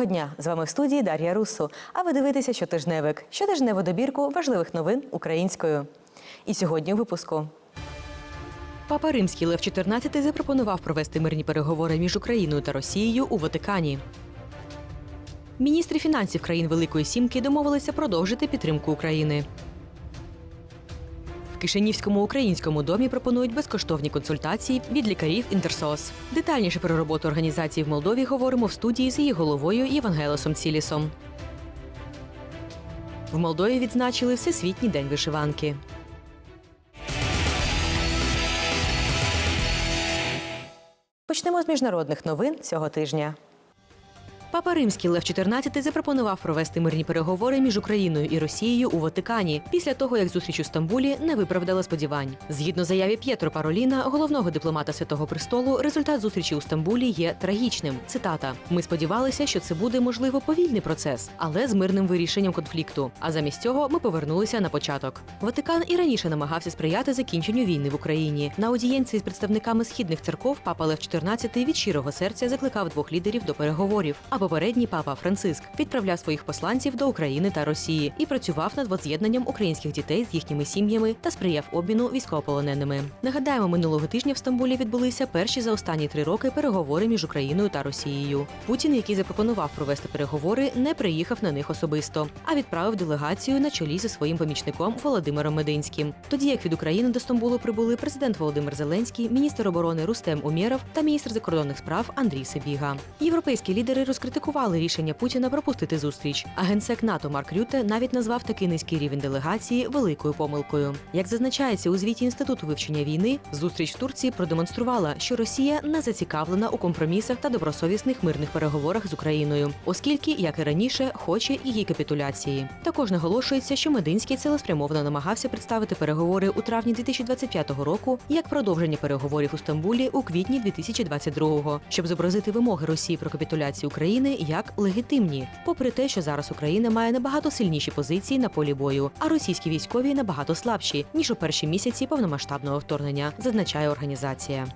Доброго дня! З вами в студії Дар'я Русу. А ви дивитеся щотижневик. Щотижневу добірку важливих новин українською. І сьогодні у випуску. Папа Римський Лев 14 запропонував провести мирні переговори між Україною та Росією у Ватикані. Міністри фінансів країн Великої Сімки домовилися продовжити підтримку України. Кишинівському українському домі пропонують безкоштовні консультації від лікарів Інтерсос. Детальніше про роботу організації в Молдові говоримо в студії з її головою Євангелосом Цілісом. В Молдові відзначили Всесвітній день вишиванки. Почнемо з міжнародних новин цього тижня. Папа Римський Лев XIV запропонував провести мирні переговори між Україною і Росією у Ватикані після того, як зустріч у Стамбулі не виправдала сподівань. Згідно заяві П'єтро Пароліна, головного дипломата Святого Престолу, результат зустрічі у Стамбулі є трагічним. Цитата: Ми сподівалися, що це буде можливо повільний процес, але з мирним вирішенням конфлікту. А замість цього ми повернулися на початок. Ватикан і раніше намагався сприяти закінченню війни в Україні. На аудієнції з представниками східних церков папа Лев XIV від щирого серця закликав двох лідерів до переговорів. Попередній папа Франциск відправляв своїх посланців до України та Росії і працював над воз'єднанням українських дітей з їхніми сім'ями та сприяв обміну військовополоненими. Нагадаємо, минулого тижня в Стамбулі відбулися перші за останні три роки переговори між Україною та Росією. Путін, який запропонував провести переговори, не приїхав на них особисто, а відправив делегацію на чолі зі своїм помічником Володимиром Мединським. Тоді як від України до Стамбулу прибули президент Володимир Зеленський, міністр оборони Рустем Умєров та міністр закордонних справ Андрій Сибіга. Європейські лідери розкритикували рішення Путіна пропустити зустріч. А генсек НАТО Марк Рюте навіть назвав такий низький рівень делегації великою помилкою. Як зазначається у звіті інституту вивчення війни, зустріч в Турції продемонструвала, що Росія не зацікавлена у компромісах та добросовісних мирних переговорах з Україною, оскільки, як і раніше, хоче її капітуляції. Також наголошується, що Мединський цілеспрямовано намагався представити переговори у травні 2025 року як продовження переговорів у Стамбулі у квітні 2022-го, щоб зобразити вимоги Росії про капітуляцію України як легітимні, попри те, що зараз Україна має набагато сильніші позиції на полі бою, а російські військові набагато слабші ніж у перші місяці повномасштабного вторгнення, зазначає організація.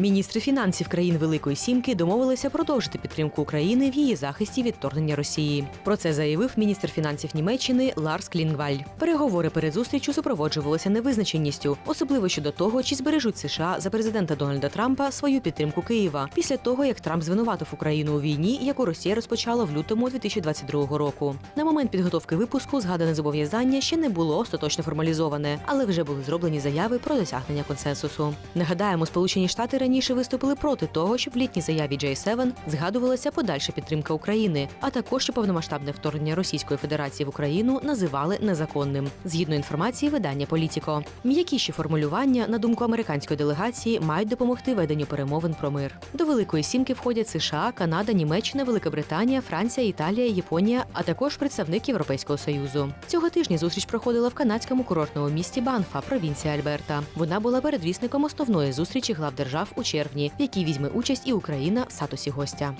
Міністри фінансів країн Великої Сімки домовилися продовжити підтримку України в її захисті від вторгнення Росії. Про це заявив міністр фінансів Німеччини Ларс Клінгваль. Переговори перед зустрічю супроводжувалися невизначеністю, особливо щодо того, чи збережуть США за президента Дональда Трампа свою підтримку Києва після того, як Трамп звинуватив Україну у війні, яку Росія розпочала в лютому 2022 року. На момент підготовки випуску згадане зобов'язання ще не було остаточно формалізоване, але вже були зроблені заяви про досягнення консенсусу. Нагадаємо, Сполучені Штати раніше виступили проти того, щоб в літній заяві J7 згадувалася подальша підтримка України, а також що повномасштабне вторгнення Російської Федерації в Україну називали незаконним. Згідно інформації видання Політіко, м'якіші формулювання, на думку американської делегації, мають допомогти веденню перемовин про мир. До Великої Сімки входять США, Канада, Німеччина, Велика Британія, Франція, Італія, Японія, а також представник Європейського союзу. Цього тижня зустріч проходила в канадському курортному місті Банфа, провінція Альберта. Вона була передвісником основної зустрічі глав держав у червні, в якій візьме участь і Україна в статусі гостя.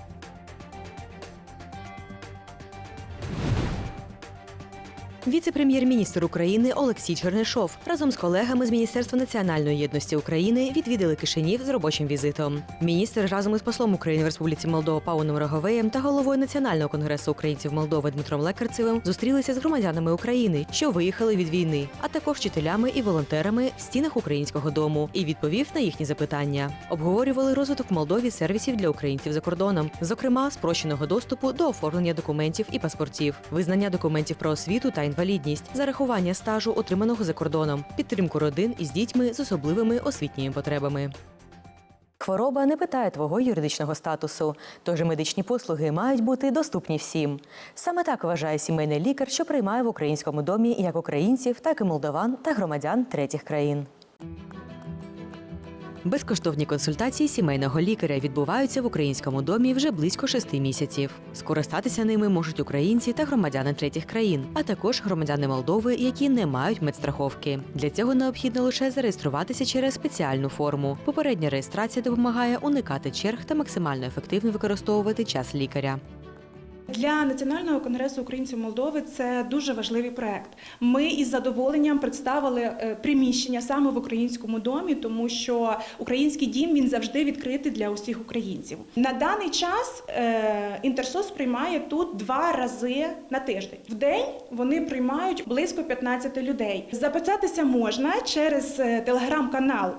Віце-прем'єр-міністр України Олексій Чернишов разом з колегами з Міністерства національної єдності України відвідали Кишинів з робочим візитом. Міністр разом із послом України в Республіці Молдова Пауном Роговеєм та головою Національного конгресу українців Молдови Дмитром Лекарцевим зустрілися з громадянами України, що виїхали від війни, а також вчителями і волонтерами в стінах українського дому, і відповів на їхні запитання. Обговорювали розвиток в Молдові сервісів для українців за кордоном, зокрема спрощеного доступу до оформлення документів і паспортів, визнання документів про освіту та інвалідність, зарахування стажу, отриманого за кордоном, підтримку родин із дітьми з особливими освітніми потребами. Хвороба не питає твого юридичного статусу, тож медичні послуги мають бути доступні всім. Саме так вважає сімейний лікар, що приймає в українському домі як українців, так і молдаван та громадян третіх країн. Безкоштовні консультації сімейного лікаря відбуваються в українському домі вже близько шести місяців. Скористатися ними можуть українці та громадяни третіх країн, а також громадяни Молдови, які не мають медстраховки. Для цього необхідно лише зареєструватися через спеціальну форму. Попередня реєстрація допомагає уникати черг та максимально ефективно використовувати час лікаря. Для національного конгресу українців Молдови це дуже важливий проект. Ми із задоволенням представили е, приміщення саме в українському домі, тому що український дім він завжди відкритий для усіх українців. На даний час е, Інтерсос приймає тут два рази на тиждень. В день вони приймають близько 15 людей. Записатися можна через е, телеграм-канал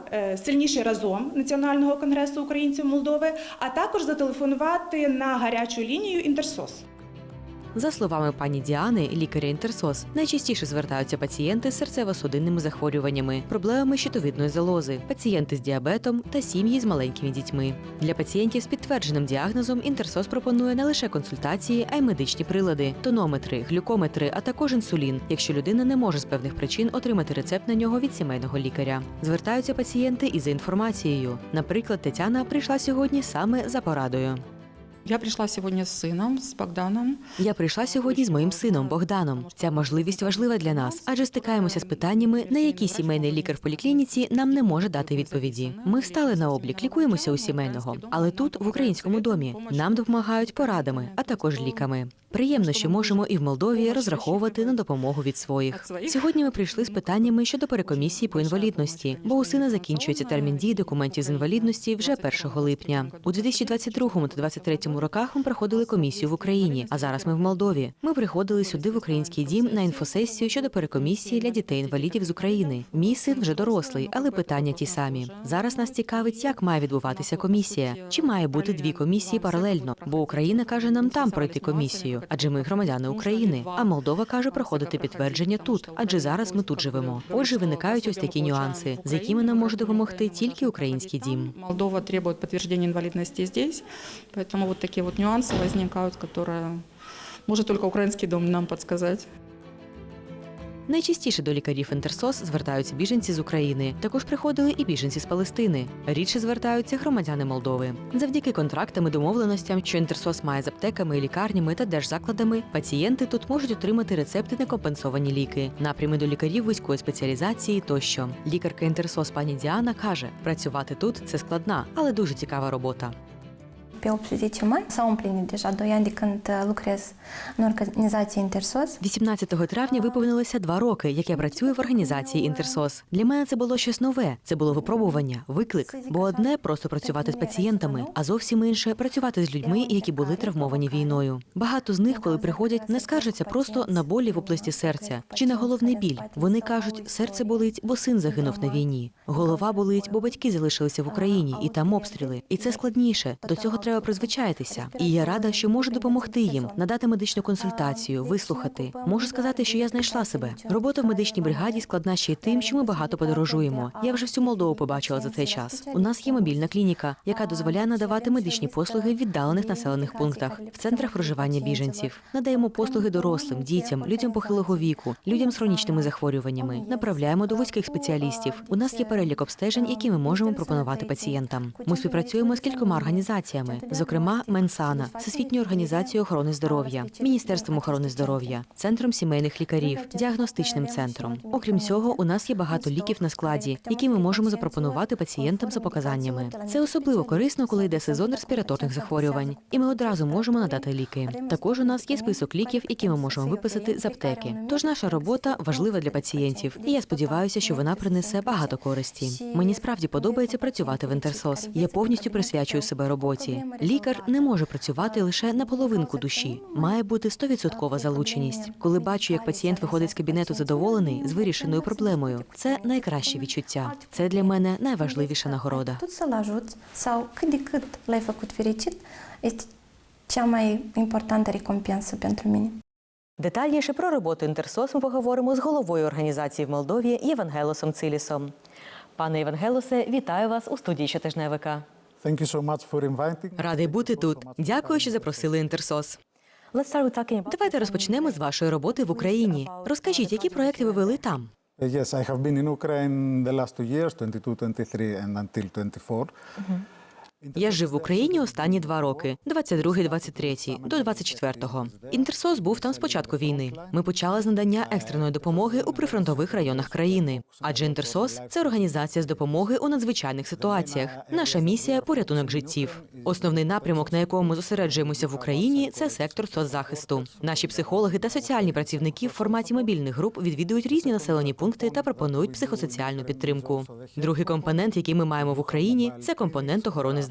Сильніші разом Національного конгресу українців Молдови, а також зателефонувати на гарячу лінію Інтерсос. За словами пані Діани, лікаря інтерсос, найчастіше звертаються пацієнти з серцево-судинними захворюваннями, проблемами щитовидної залози, пацієнти з діабетом та сім'ї з маленькими дітьми. Для пацієнтів з підтвердженим діагнозом інтерсос пропонує не лише консультації, а й медичні прилади, тонометри, глюкометри, а також інсулін, якщо людина не може з певних причин отримати рецепт на нього від сімейного лікаря. Звертаються пацієнти і за інформацією. Наприклад, Тетяна прийшла сьогодні саме за порадою. Я пришла сегодня с сыном, с Богданом. Я прийшла сьогодні з моїм сином Богданом. Ця можливість важлива для нас, адже стикаємося з питаннями, на які сімейний лікар в поліклініці нам не може дати відповіді. Ми встали на облік, лікуємося у сімейного, але тут, в українському домі, нам допомагають порадами, а також ліками. Приємно, що можемо і в Молдові розраховувати на допомогу від своїх. Сьогодні ми прийшли з питаннями щодо перекомісії по інвалідності, бо у сина закінчується термін дії документів з інвалідності вже 1 липня. У 2022 та 2023 роках ми проходили комісію в Україні, а зараз ми в Молдові. Ми приходили сюди в український дім на інфосесію щодо перекомісії для дітей-інвалідів з України. Мій син вже дорослий, але питання ті самі. Зараз нас цікавить, як має відбуватися комісія, чи має бути дві комісії паралельно, бо Україна каже нам там пройти комісію, адже ми громадяни України. А Молдова каже проходити підтвердження тут, адже зараз ми тут живемо. Отже, виникають ось такі нюанси, з якими нам може допомогти тільки український дім. Молдова требует подтверждения инвалидности здесь, поэтому вот такие вот нюансы возникают, которые может только украинский дом нам подсказать. Найчастіше до лікарів Інтерсос звертаються біженці з України. Також приходили і біженці з Палестини. Рідше звертаються громадяни Молдови. Завдяки контрактам і домовленостям, що Інтерсос має з аптеками, лікарнями та держзакладами, пацієнти тут можуть отримати рецепти на компенсовані ліки, напрями до лікарів вузької спеціалізації тощо. Лікарка Інтерсос пані Діана каже: працювати тут це складна, але дуже цікава робота. Pe 18 mai s-au împlinit deja 2 ani de când uh, lucrez în organizația Intersos. 18 травня виповнилося два роки, як я працюю в організації Інтерсос. Для мене це було щось нове. Це було випробування, виклик. Бо одне просто працювати з пацієнтами, а зовсім інше працювати з людьми, які були травмовані війною. Багато з них, коли приходять, не скаржаться просто на болі в області серця чи на головний біль. Вони кажуть, серце болить, бо син загинув на війні. Голова болить, бо батьки залишилися в Україні і там обстріли. І це складніше. До цього треба призвичаїтися. І я рада, що можу допомогти їм, надати медичну консультацію, вислухати. Можу сказати, що я знайшла себе. Робота в медичній бригаді складна ще й тим, що ми багато подорожуємо. Я вже всю Молдову побачила за цей час. У нас є мобільна клініка, яка дозволяє надавати медичні послуги в віддалених населених пунктах, в центрах проживання біженців. Надаємо послуги дорослим, дітям, людям похилого віку, людям з хронічними захворюваннями. Направляємо до вузьких спеціалістів. У нас є перелік обстежень, які ми можемо пропонувати пацієнтам. Ми співпрацюємо з кількома організаціями, зокрема Менсана, Всесвітньою організацією охорони здоров'я, Міністерством охорони здоров'я, центром сімейних лікарів, діагностичним центром. Окрім цього, у нас є багато ліків на складі, які ми можемо запропонувати пацієнтам за показаннями. Це особливо корисно, коли йде сезон респіраторних захворювань, і ми одразу можемо надати ліки. Також у нас є список ліків, які ми можемо виписати з аптеки. Тож наша робота важлива для пацієнтів, і я сподіваюся, що вона принесе багато користі. Мені справді подобається працювати в Інтерсос. Я повністю присвячую себе роботі. Лікар не може працювати лише на половинку душі. Має бути стовідсоткова залученість. Коли бачу, як пацієнт виходить з кабінету задоволений з вирішеною проблемою, це найкраще відчуття. Це для мене найважливіша нагорода. Cât l-ai făcut fericit este cea mai importantă recompensă pentru mine. Детальніше про роботу Інтерсос ми поговоримо з головою організації в Молдові Євангелосом Цилісом. Пане Євангелосе, вітаю вас у студії щотижневика. Thank you so much for inviting. Радий бути тут. Дякую, що запросили Інтерсос. Давайте розпочнемо з вашої роботи в Україні. Розкажіть, які проекти ви вели там? Yes, I have been in Ukraine the last two years, 22, 23, and until 24. Я жив в Україні останні два роки: 22-23, до 24-го. Інтерсос був там з початку війни. Ми почали з надання екстреної допомоги у прифронтових районах країни. Адже Інтерсос це організація з допомоги у надзвичайних ситуаціях. Наша місія порятунок життів. Основний напрямок, на якому ми зосереджуємося в Україні, це сектор соцзахисту. Наші психологи та соціальні працівники в форматі мобільних груп відвідують різні населені пункти та пропонують психосоціальну підтримку. Другий компонент, який ми маємо в Україні, це компонент охорони здоров'я.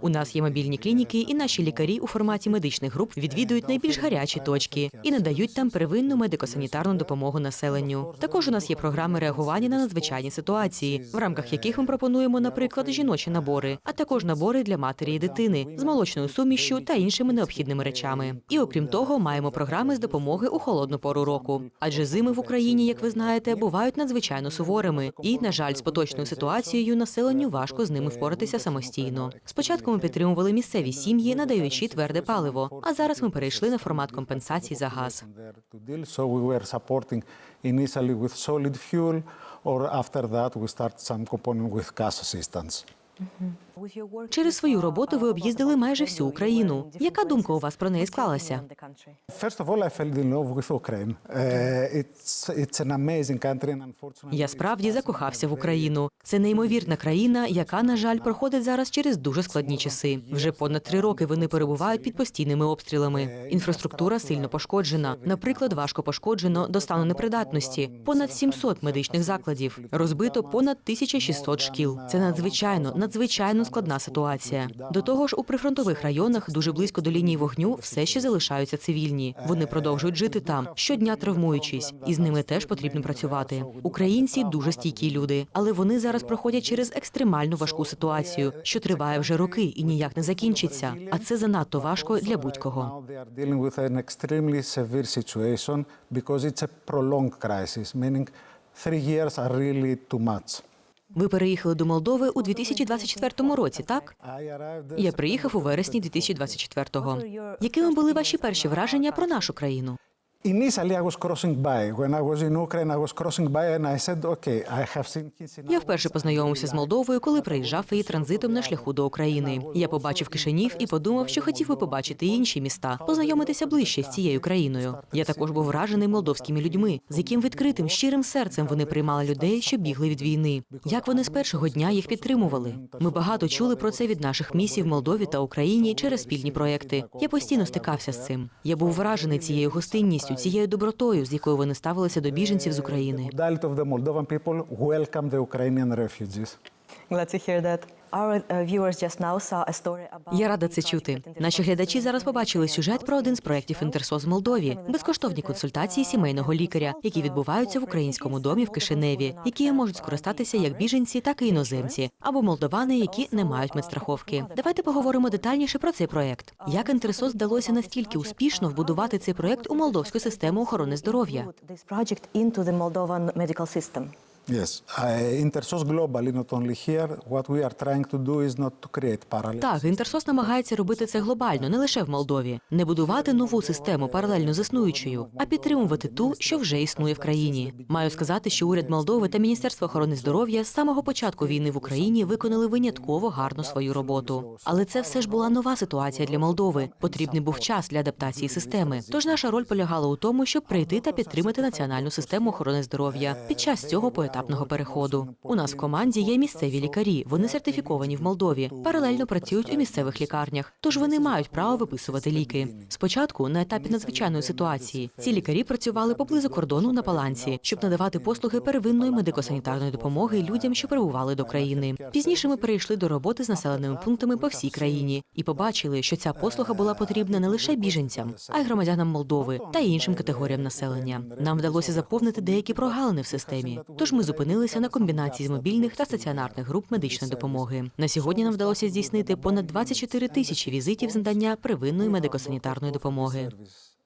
У нас є мобільні клініки, і наші лікарі у форматі медичних груп відвідують найбільш гарячі точки і надають там первинну медико-санітарну допомогу населенню. Також у нас є програми реагування на надзвичайні ситуації, в рамках яких ми пропонуємо, наприклад, жіночі набори, а також набори для матері і дитини з молочною сумішю та іншими необхідними речами. І окрім того, маємо програми з допомоги у холодну пору року. Адже зими в Україні, як ви знаєте, бувають надзвичайно суворими, і, на жаль, з поточною ситуацією населенню важко з ними впоратися самостійно. Спочатку ми підтримували місцеві сім'ї, надаючи тверде паливо. А зараз ми перейшли на формат компенсацій за газ. or after that we start some component with gas assistance. Через свою роботу ви об'їздили майже всю Україну. Яка думка у вас про неї склалася? Uh, Я справді закохався в Україну. Це неймовірна країна, яка, на жаль, проходить зараз через дуже складні часи. Вже понад три роки вони перебувають під постійними обстрілами. Інфраструктура сильно пошкоджена. Наприклад, важко пошкоджено до стану непридатності. Понад 700 медичних закладів. Розбито понад 1600 шкіл. Це надзвичайно, надзвичайно складна ситуація. До того ж, у прифронтових районах дуже близько до лінії вогню все ще залишаються цивільні. Вони продовжують жити там, щодня травмуючись, і з ними теж потрібно працювати. Українці дуже стійкі люди, але вони зараз проходять через екстремально важку ситуацію, що триває вже роки і ніяк не закінчиться. А це занадто важко для будь-кого. Because it's a prolonged crisis, meaning three years are really too much. Ви переїхали до Молдови у 2024 році, так? Я приїхав у вересні 2024-го. Якими були ваші перші враження про нашу країну? Initially, I was crossing by. When I was in Ukraine, I was crossing by and I said, okay, I have seen Chisinau. Я вперше познайомився з Молдовою, коли приїжджав її транзитом на шляху до України. Я побачив Кишинів і подумав, що хотів би побачити інші міста, познайомитися ближче з цією країною. Я також був вражений молдовськими людьми, з яким відкритим, щирим серцем вони приймали людей, що бігли від війни. Як вони з першого дня їх підтримували? Ми багато чули про це від наших місій в Молдові та Україні через спільні проекти. Я постійно стикався з цим. Я був вражений цією гостинністю, цією добротою, з якою вони ставилися до біженців з України. Glad to hear that. Our uh, viewers just now saw a story about Я рада це чути. Наші глядачі зараз побачили сюжет про один з проєктів Інтерсос в Молдові, безкоштовні консультації сімейного лікаря, які відбуваються в українському домі в Кишиневі, які можуть скористатися як біженці, так і іноземці, або молдовани, які не мають медстраховки. Давайте поговоримо детальніше про цей проєкт. Як Інтерсос вдалося настільки успішно вбудувати цей проєкт у молдовську систему охорони здоров'я? Yes, uh, Intersos globally, not only here. What we are trying to do is not to create parallels. Так, Інтерсос намагається робити це глобально, не лише в Молдові, не будувати нову систему паралельно з існуючою, а підтримувати ту, що вже існує в країні. Маю сказати, що уряд Молдови та Міністерство охорони здоров'я з самого початку війни в Україні виконали винятково гарно свою роботу. Але це все ж була нова ситуація для Молдови. Потрібний був час для адаптації системи. Тож наша роль полягала у тому, щоб прийти та підтримати національну систему охорони здоров'я під час цього поетапного переходу. У нас в команді є місцеві лікарі. Вони сертифіковані в Молдові. Паралельно працюють у місцевих лікарнях, тож вони мають право виписувати ліки. Спочатку, на етапі надзвичайної ситуації, ці лікарі працювали поблизу кордону на балансі, щоб надавати послуги первинної медико-санітарної допомоги людям, що прибували до країни. Пізніше ми перейшли до роботи з населеними пунктами по всій країні і побачили, що ця послуга була потрібна не лише біженцям, а й громадянам Молдови та іншим категоріям населення. Нам вдалося заповнити деякі прогалини в системі. Тож ми зупинилися на комбінації з мобільних та стаціонарних груп медичної допомоги. На сьогодні нам вдалося здійснити понад 24 тисячі візитів з надання первинної медико-санітарної допомоги.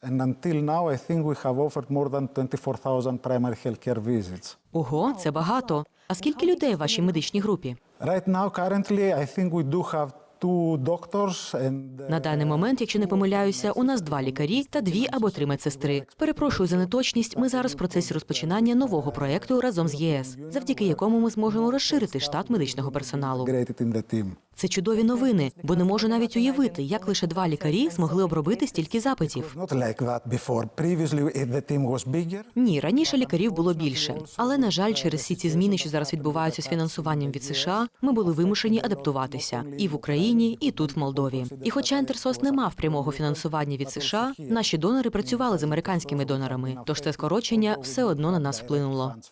And until now, I think we have offered more than 24,000 primary healthcare visits. Ого, це багато. А скільки людей в вашій медичній групі? Right now, currently, I think we do have uh, На даний момент, якщо не помиляюся, у нас два лікарі та дві або три медсестри. Перепрошую за неточність. Ми зараз в процесі розпочинання нового проекту разом з ЄС, завдяки якому ми зможемо розширити штат медичного персоналу. Це чудові новини, бо не можу навіть уявити, як лише два лікарі змогли обробити стільки запитів. Ні, раніше лікарів було більше, але на жаль, через всі ці зміни, що зараз відбуваються з фінансуванням від США, ми були вимушені адаптуватися і в Україні, і тут в Молдові. І хоча Інтерсос не мав прямого фінансування від США, наші донори працювали з американськими донорами. Тож це скорочення все одно на нас вплинуло. Funds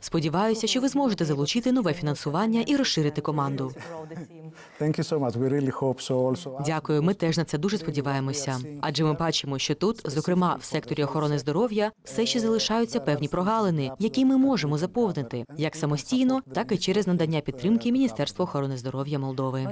Сподіваюся, що ви зможете залучити нове фінансування і розширити команду. Дякую. Ми теж на це дуже сподіваємося. Адже ми бачимо, що тут, зокрема в секторі охорони здоров'я, все ще залишаються певні прогалини, які ми можемо заповнити як самостійно, так і через надання підтримки Міністерства охорони здоров'я Молдови.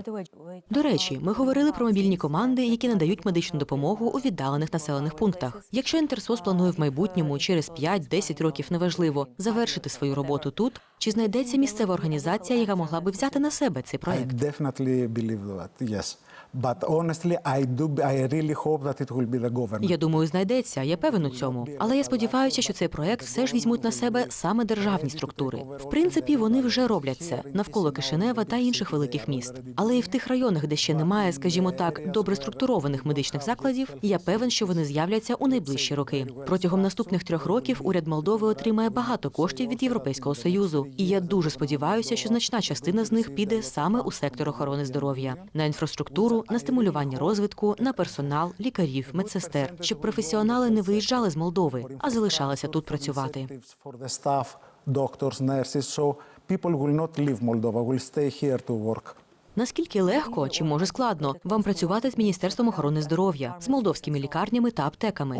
До речі, ми говорили про мобільні команди, які надають медичну допомогу у віддалених населених пунктах. Якщо Інтерсос планує в майбутньому через 5-10 років неважливо завершити свою роботу тут, чи знайдеться місцева організація, яка могла би взяти на себе цей I проект? definitely believe that, yes. But honestly, I do. I really hope that it will be the government. Я думаю, знайдеться. Я певен у цьому. Але я сподіваюся, що цей проект все ж візьмуть на себе саме державні структури. В принципі, вони вже роблять це навколо Кишинева та інших великих міст. Але і в тих районах, де ще немає, скажімо так, добре структурованих медичних закладів, я певен, що вони з'являться у найближчі роки. Протягом наступних трьох років уряд Молдови отримає багато коштів від Європейського союзу, і я дуже сподіваюся, що значна частина з них піде саме у сектор охорони здоров'я на інфраструктуру, на стимулювання розвитку, на персонал, лікарів, медсестер, щоб професіонали не виїжджали з Молдови, а залишалися тут працювати. Doctors, nurses, so people will not leave Moldova, will stay here to work. Наскільки легко чи може складно вам працювати з міністерством охорони здоров'я, з молдовськими лікарнями та аптеками?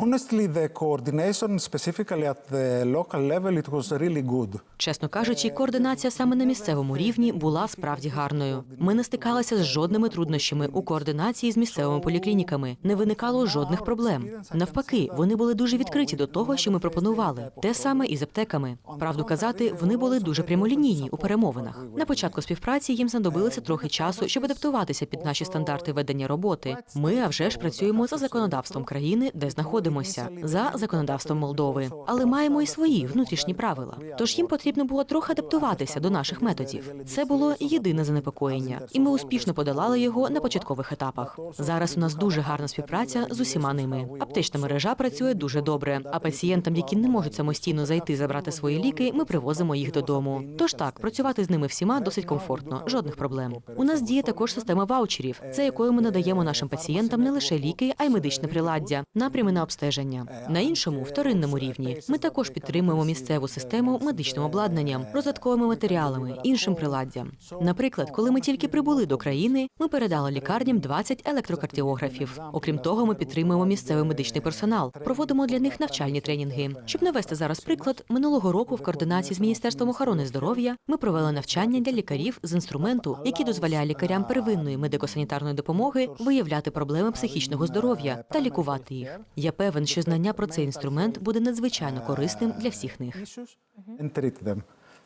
Чесно кажучи, координація саме на місцевому рівні була справді гарною. Ми не стикалися з жодними труднощами у координації з місцевими поліклініками. Не виникало жодних проблем. Навпаки, вони були дуже відкриті до того, що ми пропонували. Те саме і з аптеками. Правду казати, вони були дуже прямолінійні у перемовинах. На початку співпраці їм знадобилося трохи часу, щоб адаптуватися під наші стандарти ведення роботи. Ми, а вже ж, працюємо за законодавством країни, де знаходимося, за законодавством Молдови, але маємо і свої внутрішні правила. Тож їм потрібно було трохи адаптуватися до наших методів. Це було єдине занепокоєння, і ми успішно подолали його на початкових етапах. Зараз у нас дуже гарна співпраця з усіма ними. Аптечна мережа працює дуже добре. А пацієнтам, які не можуть самостійно зайти забрати свої ліки, ми привозимо їх додому. Тож так, працювати з ними всіма досить комфортно, жодних проблем. У нас діє також система ваучерів, за якою ми надаємо нашим пацієнтам не лише ліки, а й медичне приладдя, напрями на обстеження. На іншому вторинному рівні ми також підтримуємо місцеву систему медичним обладнанням, розвитковими матеріалами, іншим приладдям. Наприклад, коли ми тільки прибули до країни, ми передали лікарням 20 електрокардіографів. Окрім того, ми підтримуємо місцевий медичний персонал, проводимо для них навчальні тренінги. Щоб навести зараз приклад, минулого року в координації з міністерством охорони здоров'я ми провели навчання для лікарів з інструменту, який дозволяє лікарям первинної медико-санітарної допомоги виявляти проблеми психічного здоров'я та лікувати їх. Я певен, що знання про цей інструмент буде надзвичайно корисним для всіх них.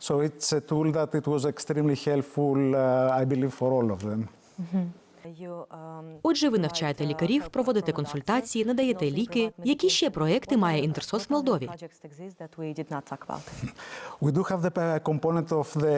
So it's a tool that it was extremely helpful, uh, I believe, for all of them. Um, Отже, ви навчаєте лікарів, проводите консультації, надаєте ліки. Які ще проекти має Інтерсос в Молдові? we do have the uh, component of the,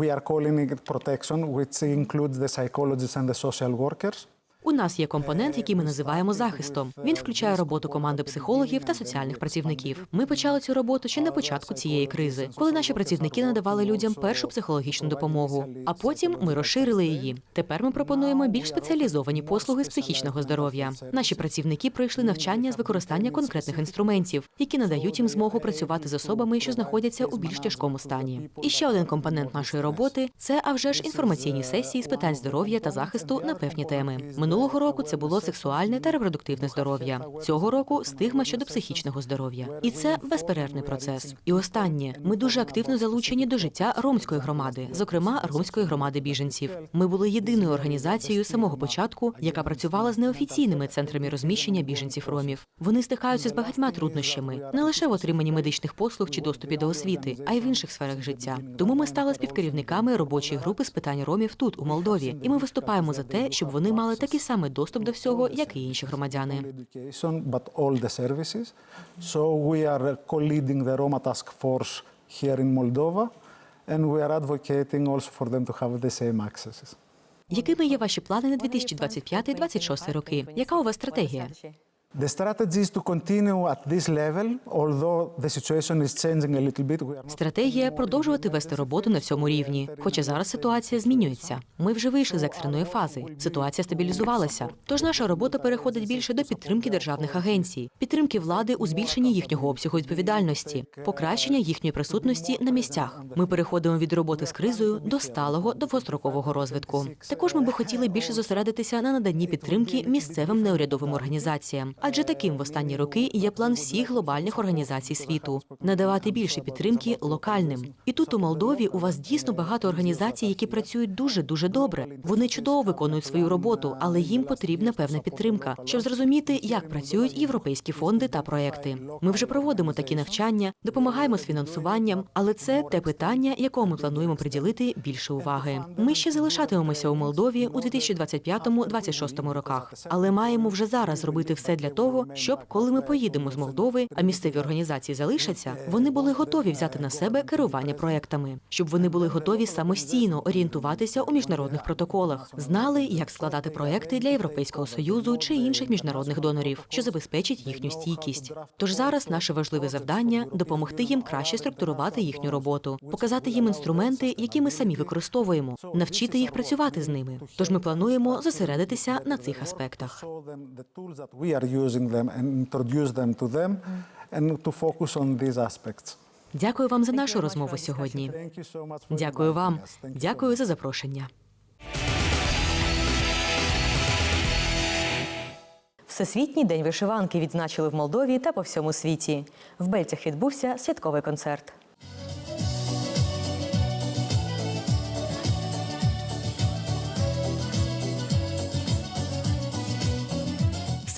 we are calling it protection, which includes the psychologists and the social workers. У нас є компонент, який ми називаємо захистом. Він включає роботу команди психологів та соціальних працівників. Ми почали цю роботу ще на початку цієї кризи, коли наші працівники надавали людям першу психологічну допомогу. А потім ми розширили її. Тепер ми пропонуємо більш спеціалізовані послуги з психічного здоров'я. Наші працівники пройшли навчання з використання конкретних інструментів, які надають їм змогу працювати з особами, що знаходяться у більш тяжкому стані. І ще один компонент нашої роботи це а вже ж інформаційні сесії з питань здоров'я та захисту на певні теми. Минулого року це було сексуальне та репродуктивне здоров'я. Цього року стигма щодо психічного здоров'я. І це безперервний процес. І останнє ми дуже активно залучені до життя ромської громади, зокрема ромської громади біженців. Ми були єдиною організацією самого початку, яка працювала з неофіційними центрами розміщення біженців ромів. Вони стикаються з багатьма труднощами не лише в отриманні медичних послуг чи доступі до освіти, а й в інших сферах життя. Тому ми стали співкерівниками робочої групи з питань ромів тут, у Молдові, і ми виступаємо за те, щоб вони мали такий самий доступ до всього, як і інші громадяни. Якими є ваші плани на 2025-2026 роки? Яка у вас стратегія? The strategy is to continue at this level, although the situation is changing a little bit. Стратегія продовжувати вести роботу на цьому рівні. Хоча зараз ситуація змінюється. Ми вже вийшли з екстреної фази. Ситуація стабілізувалася. Тож наша робота переходить більше до підтримки державних агенцій, підтримки влади у збільшенні їхнього обсягу відповідальності, покращення їхньої присутності на місцях. Ми переходимо від роботи з кризою до сталого довгострокового розвитку. Також ми би хотіли більше зосередитися на наданні підтримки місцевим неурядовим організаціям, адже таким в останні роки є план всіх глобальних організацій світу надавати більше підтримки локальним. І тут у Молдові у вас дійсно багато організацій, які працюють дуже дуже добре. Вони чудово виконують свою роботу, але їм потрібна певна підтримка, щоб зрозуміти, як працюють європейські фонди та проекти. Ми вже проводимо такі навчання, допомагаємо з фінансуванням, але це те питання, якому ми плануємо приділити більше уваги. Ми ще залишатимемося у Молдові у 2025-2026 роках, але маємо вже зараз зробити все для того, щоб коли ми поїдемо з Молдови, а місцеві організації залишаться, вони були готові взяти на себе керування проектами, щоб вони були готові самостійно орієнтуватися у міжнародних протоколах, знали, як складати проекти для Європейського союзу чи інших міжнародних донорів, що забезпечить їхню стійкість. Тож зараз наше важливе завдання допомогти їм краще структурувати їхню роботу, показати їм інструменти, які ми самі використовуємо, навчити їх працювати з ними. Тож ми плануємо зосередитися на цих аспектах. Using them and introduce them to them and to focus on these aspects. Дякую вам за нашу розмову сьогодні. Thank you so much for Дякую вам. Дякую за запрошення. Всесвітній день вишиванки відзначили в Молдові та по всьому світі. В Бельцях відбувся святковий концерт.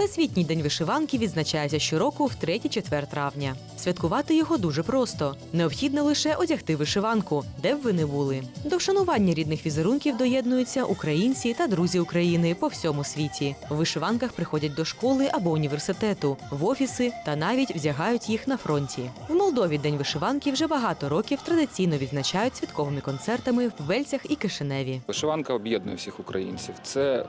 Всесвітній день вишиванки відзначається щороку в 3-4 травня. Святкувати його дуже просто. Необхідно лише одягти вишиванку, де б ви не були. До вшанування рідних візерунків доєднуються українці та друзі України по всьому світі. В вишиванках приходять до школи або університету, в офіси та навіть вдягають їх на фронті. В Молдові День вишиванки вже багато років традиційно відзначають святковими концертами в Бельцях і Кишиневі. Вишиванка об'єднує всіх українців. Це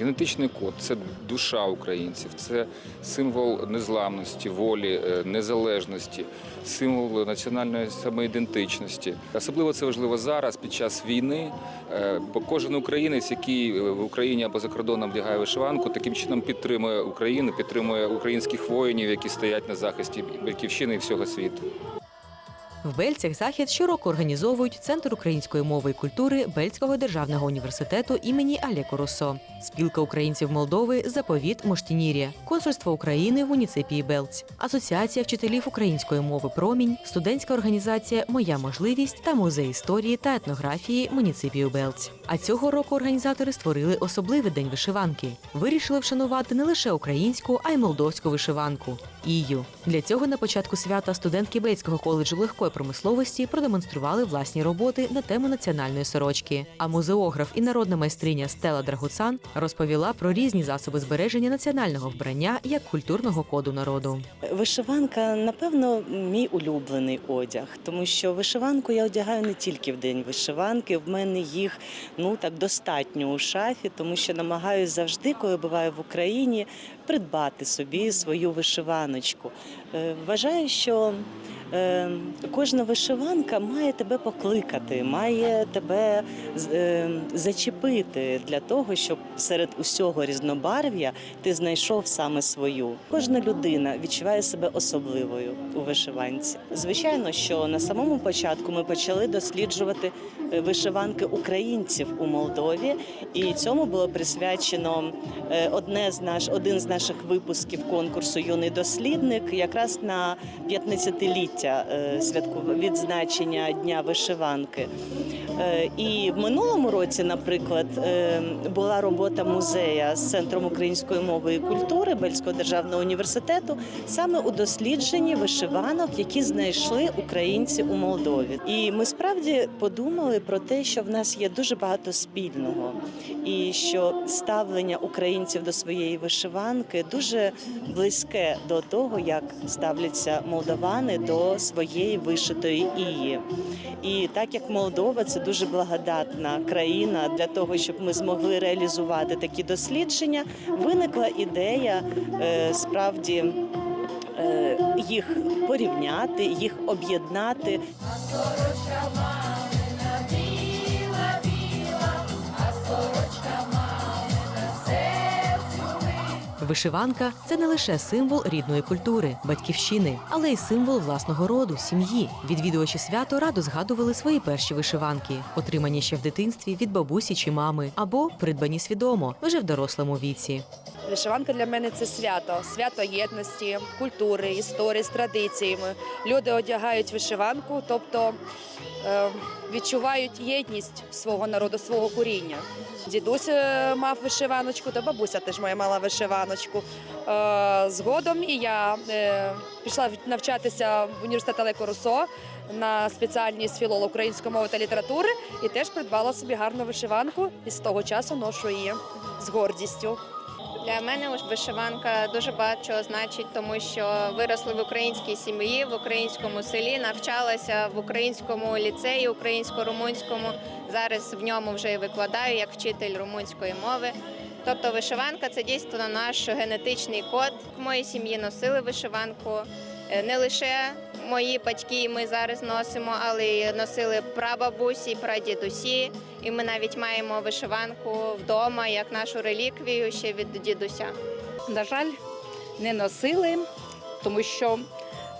генетичний код, це душа українців, це символ незламності, волі, е, незалежності, символ національної самоідентичності. Особливо це важливо зараз, під час війни, е, бо кожен українець, який е, в Україні або за кордоном вдягає вишиванку, таким чином підтримує Україну, підтримує українських воїнів, які стоять на захисті батьківщини і всього світу. В Бельцях захід щороку організовують Центр української мови і культури Бельського державного університету імені Алеко Руссо, спілка українців Молдови Заповіт Моштінірія, консульство України в муніципії Белць, Асоціація вчителів української мови Промінь, студентська організація Моя можливість та музей історії та етнографії муніципію Белць. А цього року організатори створили особливий день вишиванки. Вирішили вшанувати не лише українську, а й молдовську вишиванку. Ію для цього на початку свята студентки Бельського коледжу легкої промисловості продемонстрували власні роботи на тему національної сорочки. А музеограф і народна майстриня Стела Драгуцан розповіла про різні засоби збереження національного вбрання як культурного коду народу. Вишиванка, напевно, мій улюблений одяг, тому що вишиванку я одягаю не тільки в день вишиванки. В мене їх ну так достатньо у шафі, тому що намагаюся завжди, коли буваю в Україні, придбати собі свою вишиваночку. Е, Вважаю, що кожна вишиванка має тебе покликати, має тебе е, зачепити для того, щоб серед усього різнобарв'я ти знайшов саме свою. Кожна людина відчуває себе особливою у вишиванці. Звичайно, що на самому початку ми почали досліджувати е, вишиванки українців у Молдові, і цьому було присвячено е, одне з наш, один з наших випусків конкурсу Юний дослідник, якраз на 15-ліття е, святку відзначення Дня вишиванки. Е, І в минулому році, наприклад, е, була робота музея з центром української мови і культури Бельського державного університету саме у дослідженні вишиванок, які знайшли українці у Молдові. І ми справді подумали про те, що в нас є дуже багато спільного. і що ставлення українців до своєї вишиванки дуже близьке до того, як ставляться молдавани до своєї вишитої ії. І так як Молдова це дуже благодатна країна для того, щоб ми змогли реалізувати такі дослідження, виникла ідея е, справді. е, Їх порівняти, їх об'єднати. Вишиванка це не лише символ рідної культури, батьківщини, але й символ власного роду, сім'ї. Відвідувачі свято радо згадували свої перші вишиванки, отримані ще в дитинстві від бабусі чи мами, або придбані свідомо вже в дорослому віці. Вишиванка для мене це свято, свято єдності, культури, історії з традиціями. Люди одягають вишиванку, тобто е, відчувають єдність свого народу, свого коріння. Дідусь е, мав вишиваночку, та бабуся теж моя мала вишиваночку. Е, згодом і я е, пішла навчатися в університет Алеко Русо на спеціальність філолог української мови та літератури і теж придбала собі гарну вишиванку і з того часу ношу її з гордістю. Для мене вишиванка дуже багато чого значить, тому що виросли в українській сім'ї, в українському селі, навчалася в українському ліцеї, українсько-румунському. Зараз в ньому вже і викладаю як вчитель румунської мови. Тобто вишиванка це дійсно наш генетичний код. В моїй сім'ї носили вишиванку. Е, Не лише мої батьки, ми зараз носимо, але й носили прабабусі, прадідусі. І ми навіть маємо вишиванку вдома як нашу реліквію ще від дідуся. На жаль, не носили, тому що,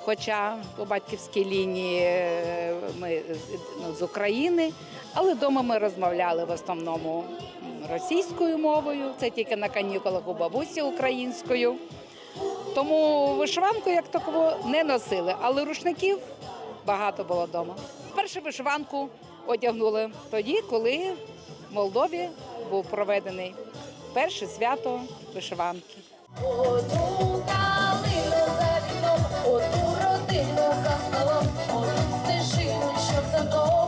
хоча по батьківській лінії е, ми ну, з України, але вдома ми розмовляли в основному російською мовою, це тільки на канікулах у бабусі українською. Тому вишиванку як такову не носили, але рушників багато було вдома. Першу вишиванку одягнули тоді, коли в Молдові був проведений перше свято вишиванки. Одну за родину за столом, одну стежину, щоб додому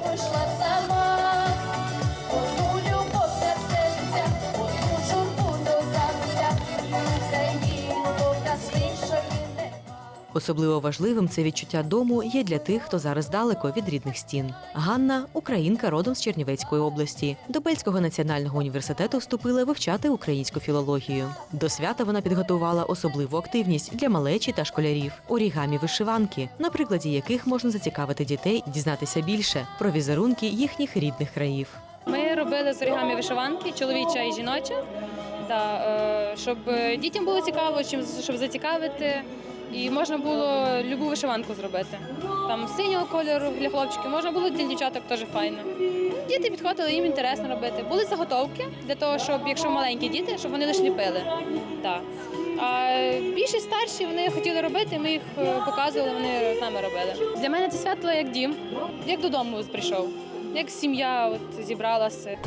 Особливо важливим це відчуття дому є для тих, хто зараз далеко від рідних стін. Ганна українка родом з Чернівецької області. До Бельського національного університету вступила вивчати українську філологію. До свята вона підготувала особливу активність для малечі та школярів орігамі вишиванки, на прикладі яких можна зацікавити дітей і дізнатися більше про візерунки їхніх рідних країв. Ми робили з оригамі вишиванки, чоловіча і жіноча, та, е, щоб дітям було цікаво, чим щоб зацікавити. І можна було любу вишиванку зробити. Там синього кольору для хлопчиків, можна було для дівчаток теж файно. Діти підходили, їм інтересно робити. Були заготовки для того, щоб якщо маленькі діти, щоб вони лише ліпили. Так. А більше старші вони хотіли робити, ми їх е, показували, вони з нами робили. Для мене це свято як дім, як додому прийшов, як сім'я от, зібралася.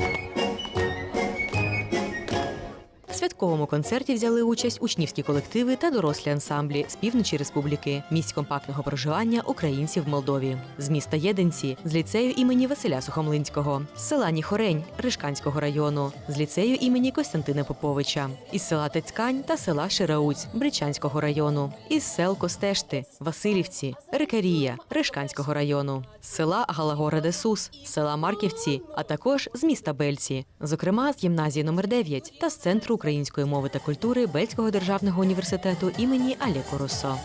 Святковому концерті взяли участь учнівські колективи та дорослі ансамблі з півночі республіки, місць компактного проживання українців в Молдові, з міста Єдинці, з ліцею імені Василя Сухомлинського, з села Ніхорень Ришканського району, з ліцею імені Костянтина Поповича, із села Тецькань та села Ширауць Бричанського району, із сел Костешти, Васильівці, Рикарія Ришканського району, села Галагора Сус, села Марківці, а також з міста Бельці, зокрема з гімназії номер 9 та з центру української мови та культури Бельського державного університету імені Аліко Руссо.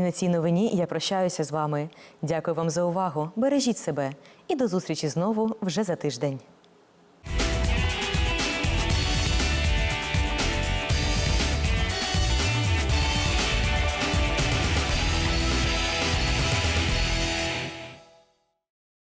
На цій новині я прощаюся з вами. Дякую вам за увагу. Бережіть себе і до зустрічі знову вже за тиждень.